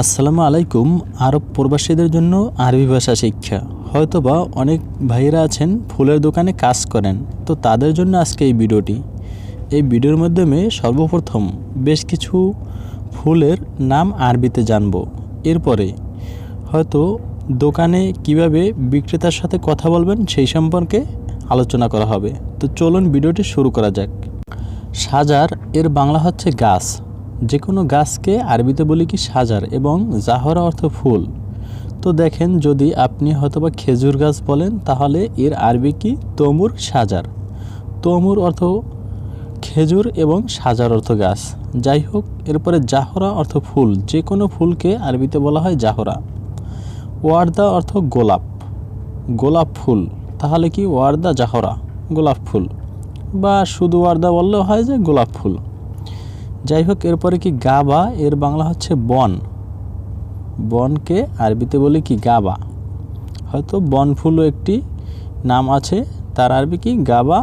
আসসালামু আলাইকুম, আরব প্রবাসীদের জন্য আরবি ভাষা শিক্ষা। হয়তোবা অনেক ভাইয়েরা আছেন, ফুলের দোকানে কাজ করেন, তো তাদের জন্য আজকে এই ভিডিওটি। এই ভিডিওর মাধ্যমে সর্বপ্রথম বেশ কিছু ফুলের নাম আরবিতে জানব। এরপরে হয়তো দোকানে কীভাবে বিক্রেতার সাথে কথা বলবেন সেই সম্পর্কে আলোচনা করা হবে। তো চলুন ভিডিওটি শুরু করা যাক। সাজার, এর বাংলা হচ্ছে গাছ। যে কোনো গাছকে আরবিতে বলি কি সাজার এবং জাহরা অর্থ ফুল। তো দেখেন, যদি আপনি হয়তোবা খেজুর গাছ বলেন, তাহলে এর আরবি কি? তমুর সাজার। তমুর অর্থ খেজুর এবং সাজার অর্থ গাছ। যাই হোক এরপরে জাহরা অর্থ ফুল। যে কোনো ফুলকে আরবিতে বলা হয় জাহরা। ওয়ার্দা অর্থ গোলাপ। গোলাপ ফুল। তাহলে কি ওয়ার্দা জাহরা? গোলাপ ফুল। বা শুধু ওয়ার্দা বললেও হয় যে গোলাপ ফুল। যাই হোক এরপরে কি গাবা এর বাংলা হচ্ছে বন। বনকে আরবিতে বলি কি গাবা হয়তো বন ফুলও একটি নাম আছে, তার আরবি কি গাবা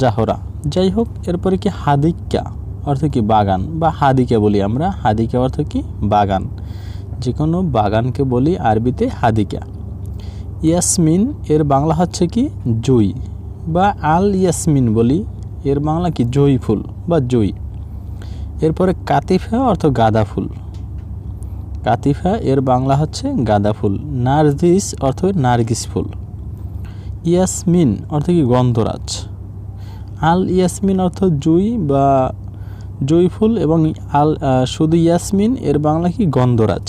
জাহরা। যাই হোক এরপরে কি হাদিকা অর্থ কি বাগান, বা হাদিকা বলি আমরা। হাদিকা অর্থ কি বাগান। যে কোনো বাগানকে বলি আরবিতে হাদিকা ইয়াসমিন, এর বাংলা হচ্ছে কি জুই, বা আল ইয়াসমিন বলি। এর বাংলা কি জুই ফুল বা জুই। এরপরে কাতিফা অর্থ গাঁদা ফুল। কাতিফা, এর বাংলা হচ্ছে গাঁদা ফুল। নার্জিস অর্থ নার্গিস ফুল। ইয়াসমিন অর্থ কি গন্ধরাজ। আল ইয়াসমিন অর্থ জুই বা জুই ফুল এবং আল শুধু ইয়াসমিন, এর বাংলা কি গন্ধরাজ।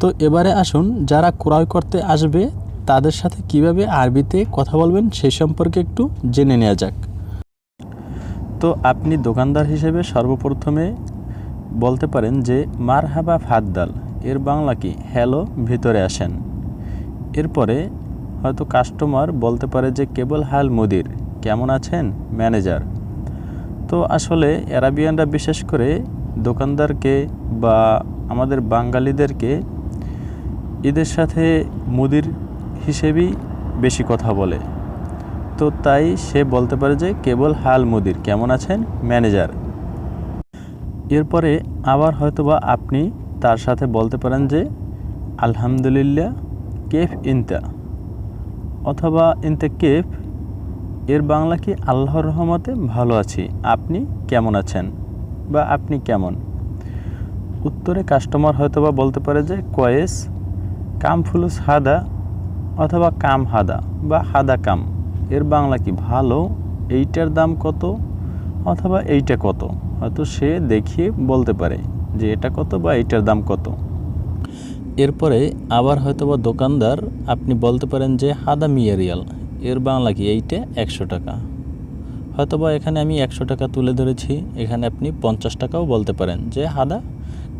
তো এবারে আসুন যারা ক্রয় করতে আসবে, তাদের সাথে কীভাবে আরবিতে কথা বলবেন সেই সম্পর্কে একটু জেনে নেওয়া যাক। তো আপনি দোকানদার হিসেবে সর্বপ্রথমে বলতে পারেন যে মার মারহাবা ফাদ্দাল, এর বাংলা কি? হ্যালো, ভিতরে আসেন। এরপরে হয়তো কাস্টমার বলতে পারে যে, কেবল হাল মুদির, কেমন আছেন? ম্যানেজার। তো আসলে অ্যারাবিয়ানরা বিশেষ করে দোকানদারকে বা আমাদের বাঙালিদেরকে এদের সাথে মুদির হিসেবেই বেশি কথা বলে। তো তাই সে বলতে পারে যে কেবল হাল মুদির। কেমন আছেন? ম্যানেজার। এরপরে আবার হয়তোবা আপনি তার সাথে বলতে পারেন যে, আলহামদুলিল্লাহ, কেফ ইনতা। অথবা, ইনতে কেফ? এর বাংলা কি, আল্লাহর রহমতে ভালো আছি। আপনি কেমন আছেন? বা, আপনি কেমন? উত্তরে কাস্টমার হয়তোবা বলতে পারে যে, কয়েস, কাম ফুলুস হাদা, অথবা, কাম হাদা, বা, হাদা কাম। এর বাংলা কি ভালো? এইটার দাম কত? অথবা এইটা কত? হয়তো সে দেখিয়ে বলতে পারে যে এটা কত বা এইটার দাম কত। এরপরে আবার হয়তোবা দোকানদার আপনি বলতে পারেন যে হাদা মিয়ারিয়াল এর বাংলা কি এইটা একশো টাকা? হয়তোবা এখানে আমি একশো টাকা তুলে ধরেছি, এখানে আপনি পঞ্চাশ টাকাও বলতে পারেন যে হাদা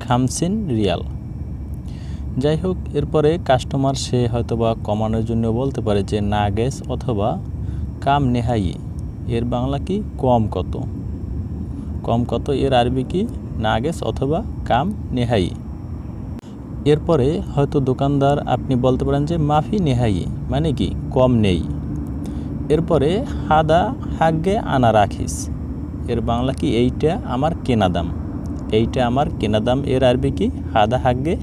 খামসিন রিয়াল। যাই হোক, এরপরে কাস্টমার সে হয়তোবা কমানোর জন্য বলতে পারে যে না নাগেস অথবা কাম নেহাই, এর বাংলা কি কম কত? কম কত এর আরবি কি নাগেস অথবা কাম নেহাই? এরপরে হয়তো দোকানদার আপনি বলতে পারেন যে মাফি নেহাই মানে কি কম নেই। এরপরে হাদা হাগ্গে আনা রাখিস, এর বাংলা কি এইটা আমার কেনা দাম। এইটা আমার কেনা দাম, এর আরবি কি হাদা হাগ্গে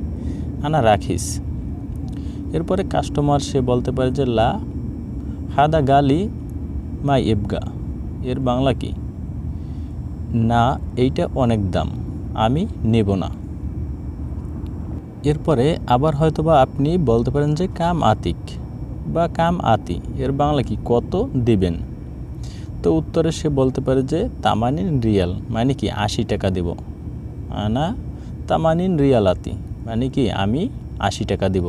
আনা রাখিস। এরপরে কাস্টমার সে বলতে পারে যে লা, হাদা গালি মাই এবগা এর বাংলা কি? না, এইটা অনেক দাম। আমি নেব না। এরপরে আবার হয়তোবা আপনি বলতে পারেন যে কাম আতিক বা কাম আতি। এর বাংলা কি? কত দিবেন? তো উত্তরে সে বলতে পারে যে তামানিন রিয়াল মানে কি? আশি টাকা দেব। আনা তামানিন রিয়াল আতি মানে কি? আমি আশি টাকা দেব।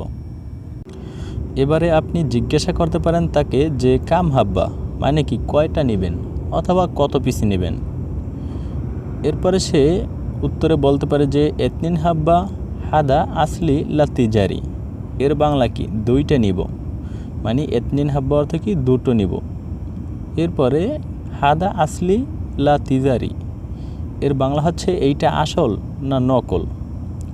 এবারে আপনি জিজ্ঞাসা করতে পারেন তাকে যে কাম হাব্বা। মানে কি কয়টা নেবেন অথবা কত পিসি নেবেন? এরপরে সে উত্তরে বলতে পারে যে, এতনিন হাব্বা হাদা আসলি লাতিজারি। এর বাংলা কি? দুইটা নিব। মানে এতনিন হাব্বা অর্থ কি? দুটো নিব। এরপরে হাদা আসলি লাতিজারি। এর বাংলা হচ্ছে এইটা আসল না নকল।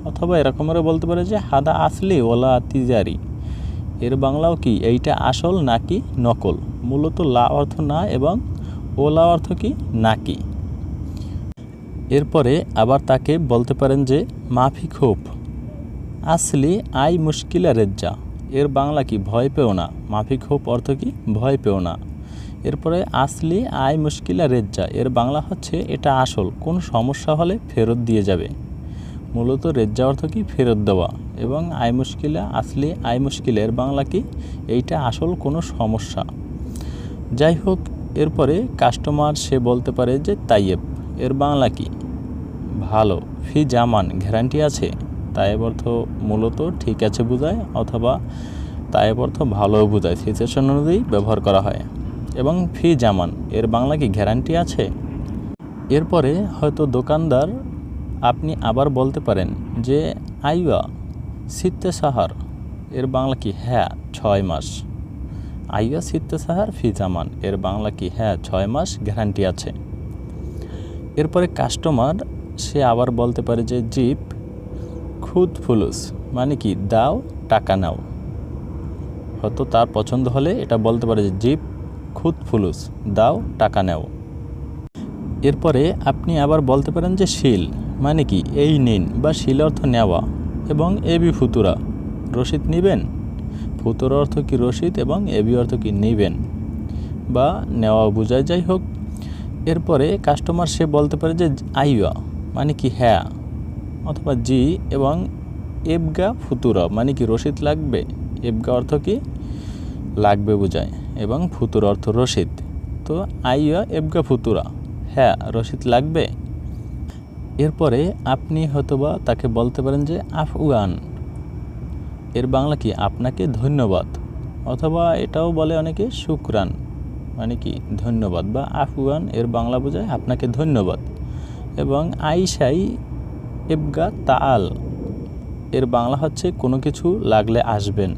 অথবা এরকমেরও বলতে পারে যে, হাদা আসলি ওলা তিজারি এর বাংলাও কি এইটা আসল নাকি নকল? মূলত লা অর্থ না এবং ওলা অর্থ কি? নাকি। এরপরে আবার তাকে বলতে পারেন যে, মাফি খোপ আসলি আই মুশকিলা রেজ্জা। এর বাংলা কি? ভয় পেও না। মাফি খুব অর্থ কি? ভয় পেও না। এরপরে আসলি আই মুশকিলা রেজ্জা। এর বাংলা হচ্ছে এটা আসল। কোন সমস্যা হলে ফেরত দিয়ে যাবে। মূলত রেজ্জা অর্থ কি? ফেরত দেওয়া। এবং আই মুশকিলা, আসলি আই মুশকিলা। এর বাংলা কি? এইটা আসল কোনো সমস্যা। যাই হোক এরপরে কাস্টমার সে বলতে পারে যে তাইয়েব এর বাংলা কি? ভালো, ফি জামান, গ্যারান্টি আছে? তাইয়েব অর্থ মূলত ঠিক আছে বোঝায়, অথবা তাইয়েব অর্থ ভালো বোঝায়, সিচুয়েশন অনুযায়ী ব্যবহার করা হয়। এবং ফি জামান, এর বাংলা কি গ্যারান্টি আছে? এরপরে হয়তো দোকানদার আপনি আবার বলতে পারেন যে আইয়া সিত্তে সাহার, এর বাংলা কি? হ্যাঁ ছয় মাস। আইয়া সিত্তে সাহার ফি জামান। এর বাংলা কি? হ্যাঁ ছয় মাস গ্যারান্টি আছে। এরপরে কাস্টমার, সে আবার বলতে পারে যে, জিপ, খুদ ফুলুস। মানে কি? দাও, টাকা নাও। হয়তো তার পছন্দ হলে এটা বলতে পারে যে, জিপ, খুদ ফুলুস, দাও, টাকা নাও। এরপরে আপনি আবার বলতে পারেন যে, শিল। মানে কি? এই নিন। বা শিল অর্থ নেওয়া এবং এবি ফুতুরা। রসিদ নিবেন? ফুতুরা অর্থ কি রসিদ এবং এবি অর্থ কি নেবেন? বা নেওয়া বোঝায় যাই হোক, এরপরে কাস্টমার সে বলতে পারে যে আইয়া মানে কি হ্যাঁ অথবা জি এবং এবগা ফুতুরা মানে কি রসিদ লাগবে? এবগা অর্থ কি লাগবে বোঝায় এবং ফুতুর অর্থ রসিদ। তো আইয়া, এবগা, ফুতুরা হ্যাঁ রসিদ লাগবে। এরপরে আপনি হয়তোবা তাকে বলতে পারেন যে আফগান এর বাংলা কি? আপনাকে ধন্যবাদ। অথবা এটাও বলে অনেকে শুক্রান। মানে কি? ধন্যবাদ বা আফগান, এর বাংলা বোঝায় আপনাকে ধন্যবাদ। এবং আইসাই এবগা তাল এর বাংলা হচ্ছে কোনো কিছু লাগলে আসবেন।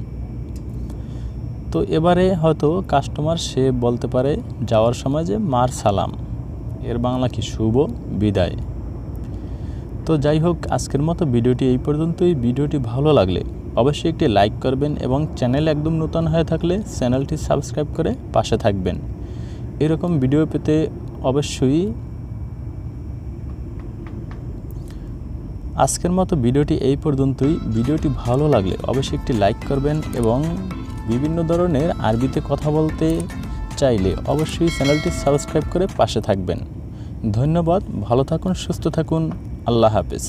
তো এবারে হয়তো কাস্টমার সে বলতে পারে, যাওয়ার সময় যে মার সালাম। এর বাংলা কি? শুভ বিদায়। তো যাই হোক, আজকের মতো ভিডিওটি এই পর্যন্তই। ভিডিওটি ভালো লাগলে অবশ্যই একটি লাইক করবেন এবং চ্যানেল একদম নতুন হয়ে থাকলে চ্যানেলটি সাবস্ক্রাইব করে পাশে থাকবেন। এরকম ভিডিও পেতে অবশ্যই আজকের মতো ভিডিওটি এই পর্যন্তই। ভিডিওটি ভালো লাগলে অবশ্যই একটি লাইক করবেন এবং বিভিন্ন ধরনের আরবিতে কথা বলতে চাইলে অবশ্যই চ্যানেলটি সাবস্ক্রাইব করে পাশে থাকবেন। ধন্যবাদ, ভালো থাকুন, সুস্থ থাকুন। আল্লাহ হাফেজ।